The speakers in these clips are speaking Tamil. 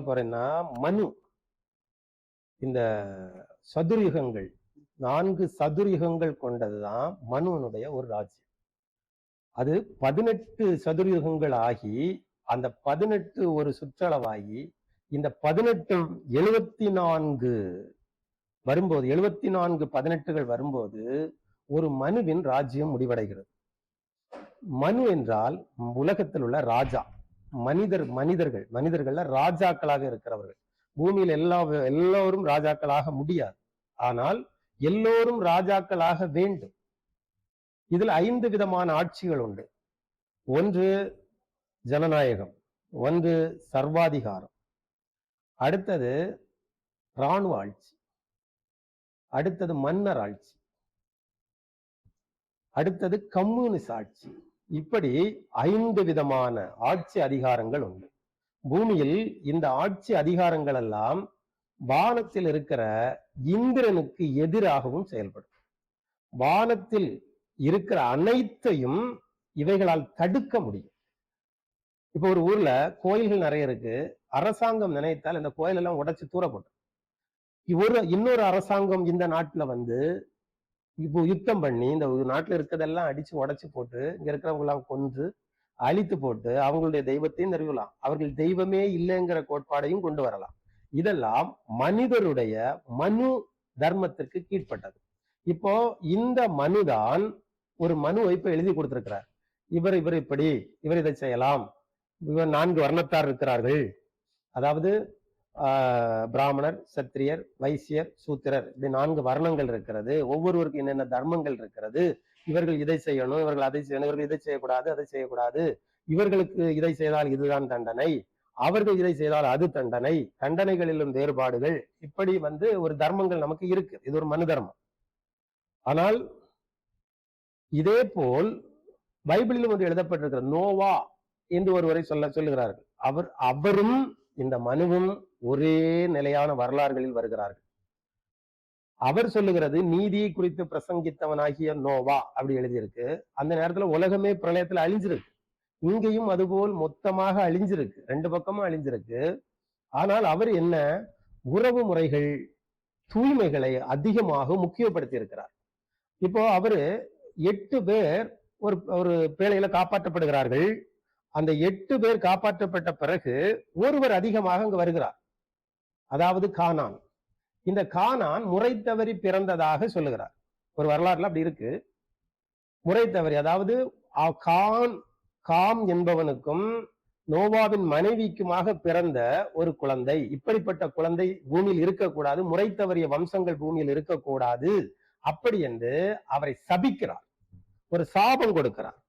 போறேன்னா மனு. இந்த சதுரியுகங்கள் நான்கு சதுரியுகங்கள் கொண்டதுதான் மனுவனுடைய ஒரு ராஜ்யம். அது பதினெட்டு சதுரியுகங்கள் ஆகி அந்த பதினெட்டு ஒரு சுற்றளவாகி இந்த பதினெட்டு எழுபத்தி நான்கு வரும்போது எழுபத்தி நான்கு பதினெட்டுகள் வரும்போது ஒரு மனுவின் ராஜ்யம் முடிவடைகிறது. மனு என்றால் உலகத்தில் உள்ள ராஜா. மனிதர் மனிதர்கள் மனிதர்கள்ல ராஜாக்களாக இருக்கிறவர்கள். பூமியில் எல்லா எல்லோரும் ராஜாக்களாக முடியாது. ஆனால் எல்லோரும் ராஜாக்களாக வேண்டும். இதில் ஐந்து விதமான ஆட்சிகள் உண்டு. ஒன்று ஜனநாயகம் ஒன்று சர்வாதிகாரம். அடுத்தது இராணுவ ஆட்சி. அடுத்தது மன்னர் ஆட்சி. அடுத்தது கம்யூனிஸ்ட் ஆட்சி. இப்படி ஐந்து விதமான ஆட்சி அதிகாரங்கள் உண்டு. பூமியில் இந்த ஆட்சி அதிகாரங்கள் எல்லாம் வானத்தில் இருக்கிற இந்திரனுக்கு எதிராகவும் செயல்படும். வானத்தில் இருக்கிற அனைத்தையும் இவைகளால் தடுக்க முடியும். இப்போ ஒரு ஊர்ல கோயில்கள் நிறைய இருக்கு. அரசாங்கம் நினைத்தால் இந்த கோயில் எல்லாம் உடைச்சு தூரப்படும். ஒரு இன்னொரு அரசாங்கம் இந்த நாட்டுல வந்து இப்போ யுத்தம் பண்ணி இந்த நாட்டில் இருக்கிறதெல்லாம் அடிச்சு உடைச்சு போட்டு இங்க இருக்கிறவங்களாம் கொன்று அழித்து போட்டு அவங்களுடைய தெய்வத்தையும் நிறுவலாம். அவர்கள் தெய்வமே இல்லைங்கிற கோட்பாடையும் கொண்டு வரலாம். இதெல்லாம் மனிதருடைய மனு தர்மத்திற்கு கீழ்ப்பட்டது. இப்போ இந்த மனுதான் ஒரு மனு வைப்பை எழுதி கொடுத்திருக்கிறார். இவர் இவர் இப்படி இவர் இதை செய்யலாம். இவர் நான்கு வர்ணத்தார் இருக்கிறார்கள். அதாவது பிராமணர் சத்திரியர் வைசியர் சூத்திரர் இப்படி நான்கு வர்ணங்கள் இருக்கிறது. ஒவ்வொருவருக்கும் என்னென்ன தர்மங்கள் இருக்கிறது? இவர்கள் இதை செய்யணும் இவர்கள் அதை செய்யணும் இவர்கள் இதை செய்யக்கூடாது அதை செய்யக்கூடாது. இவர்களுக்கு இதை செய்தால் இதுதான் தண்டனை. அவர்கள் இதை செய்தால் அது தண்டனை. தண்டனைகளிலும் வேறுபாடுகள். இப்படி வந்து ஒரு தர்மங்கள் நமக்கு இருக்கு. இது ஒரு மனு தர்மம். ஆனால் இதே போல் பைபிளிலும் ஒன்று எழுதப்பட்டிருக்கிற நோவா என்று ஒருவரை சொல்ல சொல்லுகிறார்கள். அவர் அவரும் இந்த மனுவும் ஒரே நிலையான வரலாறுகளில் வருகிறார்கள். அவர் சொல்லுகிறது நீதியை குறித்து பிரசங்கித்தவனாகிய நோவா அப்படி எழுதியிருக்கு. அந்த நேரத்துல உலகமே பிரளயத்துல அழிஞ்சிருக்கு. இங்கேயும் அதுபோல் மொத்தமாக அழிஞ்சிருக்கு. ரெண்டு பக்கமும் அழிஞ்சிருக்கு. ஆனால் அவர் என்ன உறவு முறைகள் தூய்மைகளை அதிகமாக முக்கியப்படுத்தி இருக்கிறார் இப்போ அவரு எட்டு பேர் ஒரு ஒரு பேழையில காப்பாற்றப்படுகிறார்கள். அந்த எட்டு பேர் காப்பாற்றப்பட்ட பிறகு ஒருவர் அதிகமாக அங்கு வருகிறார். அதாவது கானான். இந்த கானான் முறை தவறி பிறந்ததாக சொல்லுகிறார். ஒரு வரலாறுல அப்படி இருக்கு. முறை தவறி அதாவது அ- கான் காம் என்பவனுக்கும் நோவாவின் மனைவிக்குமாக பிறந்த ஒரு குழந்தை இப்படிப்பட்ட குழந்தை பூமியில் இருக்கக்கூடாது முறை தவறிய வம்சங்கள் பூமியில் இருக்கக்கூடாது அப்படி என்று அவரை சபிக்கிறார். ஒரு சாபம் கொடுக்கிறார்.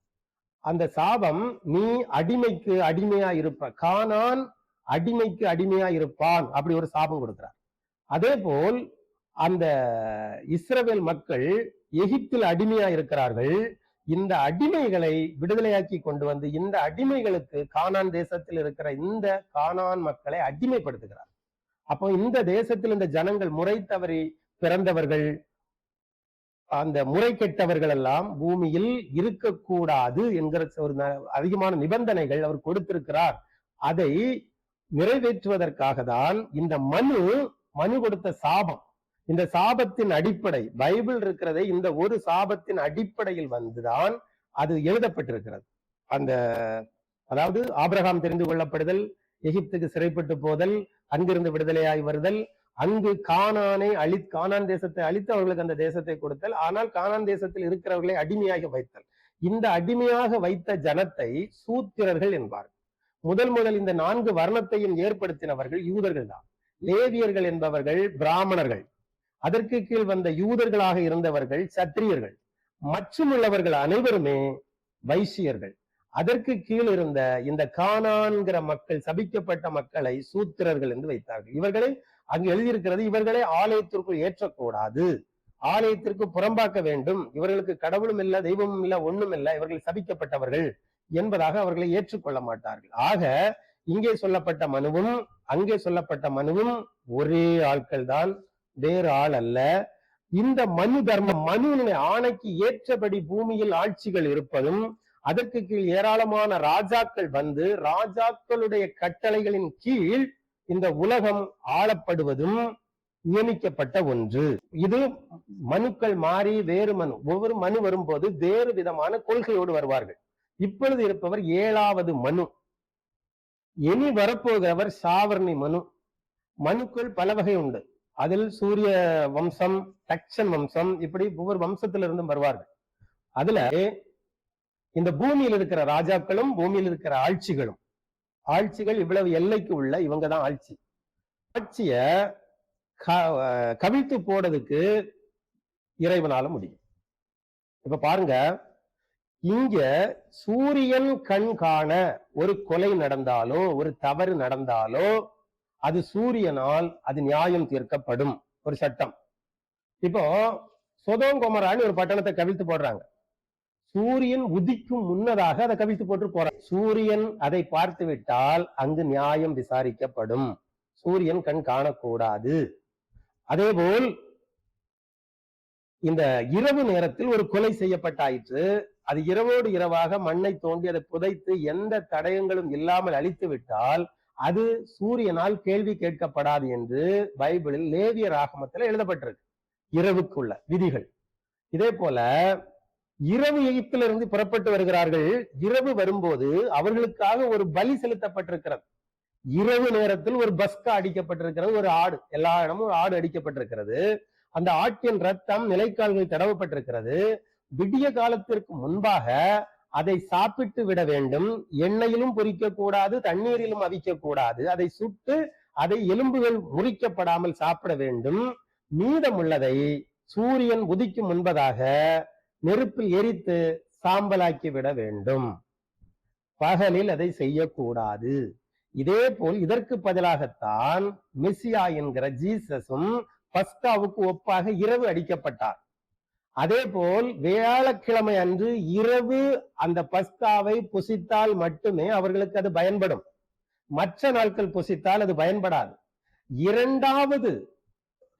அந்த சாபம் நீ அடிமைக்கு அடிமையா இருப்ப கானான் அடிமைக்கு அடிமையா இருப்பான் அப்படி ஒரு சாபம் கொடுக்கிறார். அதே போல் அந்த இஸ்ரவேல் மக்கள் எகிப்தில் அடிமையா இருக்கிறார்கள். இந்த அடிமைகளை விடுதலையாக்கி கொண்டு வந்து இந்த அடிமைகளுக்கு கானான் தேசத்தில் இருக்கிற இந்த கானான் மக்களை அடிமைப்படுத்துகிறார். அப்போ இந்த தேசத்தில் இந்த ஜனங்கள் முறை தவறி பிறந்தவர்கள் அந்த முறை கெட்டவர்கள் எல்லாம் பூமியில் இருக்கக்கூடாது என்கிற ஒரு அதிகமான நிபந்தனைகள் அவர் கொடுத்திருக்கிறார். அதை நிறைவேற்றுவதற்காக தான் இந்த மனு மனு கொடுத்த சாபம். இந்த சாபத்தின் அடிப்படை பைபிள் இருக்கிறதை இந்த ஒரு சாபத்தின் அடிப்படையில் வந்துதான் அது எழுதப்பட்டிருக்கிறது. அந்த அதாவது ஆபிரகாம் தெரிந்து கொள்ளப்படுதல் எகிப்துக்கு சிறைப்பட்டு போதல் அங்கிருந்து விடுதலையாய் வருதல் அங்கு கானானை அழி கானான் தேசத்தை அழித்து அவர்களுக்கு அந்த தேசத்தை கொடுத்தல். ஆனால் கானான் தேசத்தில் இருக்கிறவர்களை அடிமையாக வைத்தல். இந்த அடிமையாக வைத்த ஜனத்தை சூத்திரர்கள் என்பார்கள். முதல் முதல் இந்த நான்கு வர்ணத்தையும் ஏற்படுத்தினவர்கள் யூதர்கள் தான். லேவியர்கள் என்பவர்கள் பிராமணர்கள். அதற்கு கீழ் வந்த யூதர்களாக இருந்தவர்கள் சத்திரியர்கள். மற்றும் உள்ளவர்கள் அனைவருமே வைசியர்கள். அதற்கு கீழ் இருந்த இந்த கானான்கிற மக்கள் சபிக்கப்பட்ட மக்களை சூத்திரர்கள் என்று வைத்தார்கள். இவர்களை அங்கு எழுதியிருக்கிறது இவர்களை ஆலயத்திற்குள் ஏற்றக்கூடாது. ஆலயத்திற்கு புறம்பாக்க வேண்டும். இவர்களுக்கு கடவுளும் இல்ல தெய்வமும் இல்ல ஒண்ணும் இல்ல. இவர்கள் சபிக்கப்பட்டவர்கள் என்பதாக அவர்களை ஏற்றுக்கொள்ள மாட்டார்கள். ஆக இங்கே சொல்லப்பட்ட மனுவும் அங்கே சொல்லப்பட்ட மனுவும் ஒரே ஆட்கள் தான். வேறு ஆள் அல்ல. இந்த மனு தர்மம் மனுவினுடைய ஆணைக்கு ஏற்றபடி பூமியில் ஆட்சிகள் இருப்பதும் அதற்கு கீழ் ஏராளமான ராஜாக்கள் வந்து ராஜாக்களுடைய கட்டளைகளின் கீழ் இந்த உலகம் ஆளப்படுவதும் நியமிக்கப்பட்ட ஒன்று. இது மனுக்கள் மாறி வேறு மனு ஒவ்வொரு மனு வரும்போது வேறு விதமான கொள்கையோடு வருவார்கள். இப்பொழுது இருப்பவர் ஏழாவது மனு. இனி வரப்போகிறவர் சாவர்ணி மனு. மனுக்கள் பல வகை உண்டு. அதில் சூரிய வம்சம் தக்ஷன் வம்சம் இப்படி ஒவ்வொரு வம்சத்திலிருந்தும் வருவார்கள். அதுல இந்த பூமியில் இருக்கிற ராஜாக்களும் பூமியில் இருக்கிற ஆட்சிகளும் ஆட்சிகள் இவ்வளவு எல்லைக்கு உள்ள இவங்க தான் ஆட்சி. ஆட்சிய க- கவிழ்த்து போடுறதுக்கு இறைவனால முடியும். இப்ப பாருங்க இங்க சூரியன் கண் காண ஒரு கொலை நடந்தாலோ ஒரு தவறு நடந்தாலோ அது சூரியனால் அது நியாயம் தீர்க்கப்படும் ஒரு சட்டம். இப்போ சொதோங்கொமரான்னு ஒரு பட்டணத்தை கவிழ்த்து போடுறாங்க. சூரியன் உதிக்கும் முன்னதாக அதை கவிழ்த்து போட்டு போறான் சூரியன் அதை பார்த்து விட்டால் அங்கு நியாயம் விசாரிக்கப்படும். சூரியன் கண் காணக்கூடாது. அதேபோல் இந்த இரவு நேரத்தில் ஒரு கொலை செய்யப்பட்டாயிற்று. அது இரவோடு இரவாக மண்ணை தோண்டி அதை புதைத்து எந்த தடயங்களும் இல்லாமல் அழித்து விட்டால் அது சூரியனால் கேள்வி கேட்கப்படாது என்று பைபிளில் லேவியர் ஆகமத்தில் எழுதப்பட்டிருக்கு. இரவுக்குள்ள விதிகள். இதே போல இரவு எகிப்திலிருந்து புறப்பட்டு வருகிறார்கள். இரவு வரும்போது அவர்களுக்காக ஒரு பலி செலுத்தப்பட்டிருக்கிறது. இரவு நேரத்தில் ஒரு பஸ்கா அடிக்கப்பட்டிருக்கிறது ஒரு ஆடு. எல்லா இடமும் ஆடு அடிக்கப்பட்டிருக்கிறது. அந்த ஆட்டின் ரத்தம் நிலைக்கால்கள் தடவப்பட்டிருக்கிறது. விடிய காலத்திற்கு முன்பாக அதை சாப்பிட்டு விட வேண்டும். எண்ணெயிலும் பொறிக்க கூடாது தண்ணீரிலும் அவிக்க கூடாது அதை சுட்டு அதை எலும்புகள் முறிக்கப்படாமல் சாப்பிட வேண்டும். மீதமுள்ளதை சூரியன் உதிக்கும் முன்பதாக நெருப்பில் எரித்து சாம்பலாக்கி விட வேண்டும். பகலில் அதை செய்யக்கூடாது. இதே போல் இதற்கு பதிலாகத்தான் மெஸ்ஸியா என்கிற ஜீசஸும் பஸ்காவுக்கு ஒப்பாக இரவு அடிக்கப்பட்டார். அதே போல் வியாழக்கிழமை அன்று இரவு அந்த பஸ்காவை புசித்தால் மட்டுமே அவர்களுக்கு அது பயன்படும். மற்ற நாட்கள் புசித்தால் அது பயன்படாது. இரண்டாவது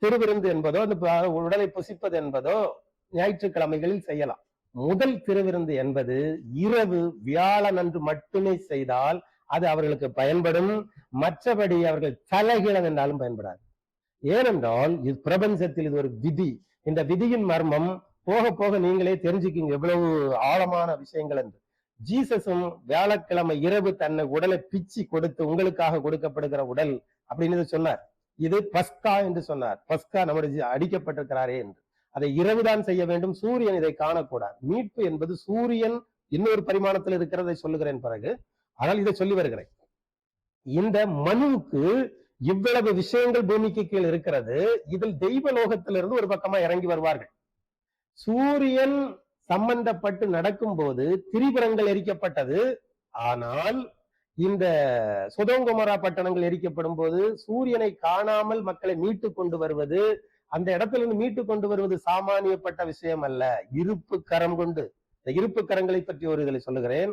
திருவிருந்து என்பதோ அந்த உடலை புசிப்பது என்பதோ ஞாயிற்றுக்கிழமைகளில் செய்யலாம். முதல் திருவிருந்து என்பது இரவு வியாழன் அன்று மட்டுமே செய்தால் அது அவர்களுக்கு பயன்படும். மற்றபடி அவர்கள் தலைகீழம் என்றாலும் பயன்படாது. ஏனென்றால் இது பிரபஞ்சத்தில் இது ஒரு விதி. இந்த விதியின் மர்மம் போக போக நீங்களே தெரிஞ்சுக்கிங்க எவ்வளவு ஆழமான விஷயங்கள் என்று. ஜீசஸும் வியாழக்கிழமை இரவு தன்னை உடலை பிச்சு கொடுத்து உங்களுக்காக கொடுக்கப்படுகிற உடல் அப்படின்னு சொன்னார். இது பஸ்கா என்று சொன்னார். பஸ்கா நம்முடைய அடிக்கப்பட்டிருக்கிறாரே என்று. அதை இரவுதான் செய்ய வேண்டும். சூரியன் இதை காணக்கூடாது. மீட்பு என்பது சூரியன் இன்னொரு பரிமாணத்தில் இருக்கிறதை சொல்லுகிறேன் பிறகு ஆனால் இதை சொல்லி வருகிறேன். இந்த மனுவுக்கு இவ்வளவு விஷயங்கள் பூமிக்கு கீழ் இருக்கிறது. இதில் தெய்வ லோகத்திலிருந்து ஒரு பக்கமா இறங்கி வருவார்கள். சூரியன் சம்பந்தப்பட்டு நடக்கும் போது திரிபுரங்கள் எரிக்கப்பட்டது. ஆனால் இந்த சுதோங்கமரா பட்டணங்கள் எரிக்கப்படும் போது சூரியனை காணாமல் மக்களை மீட்டு கொண்டு வருவது அந்த இடத்திலிருந்து மீட்டு கொண்டு வருவது சாமானியப்பட்ட விஷயம் அல்ல இருப்பு கரம் கொண்டு. இந்த இருப்பு கரங்களை பற்றி ஒரு இதில் சொல்லுகிறேன்.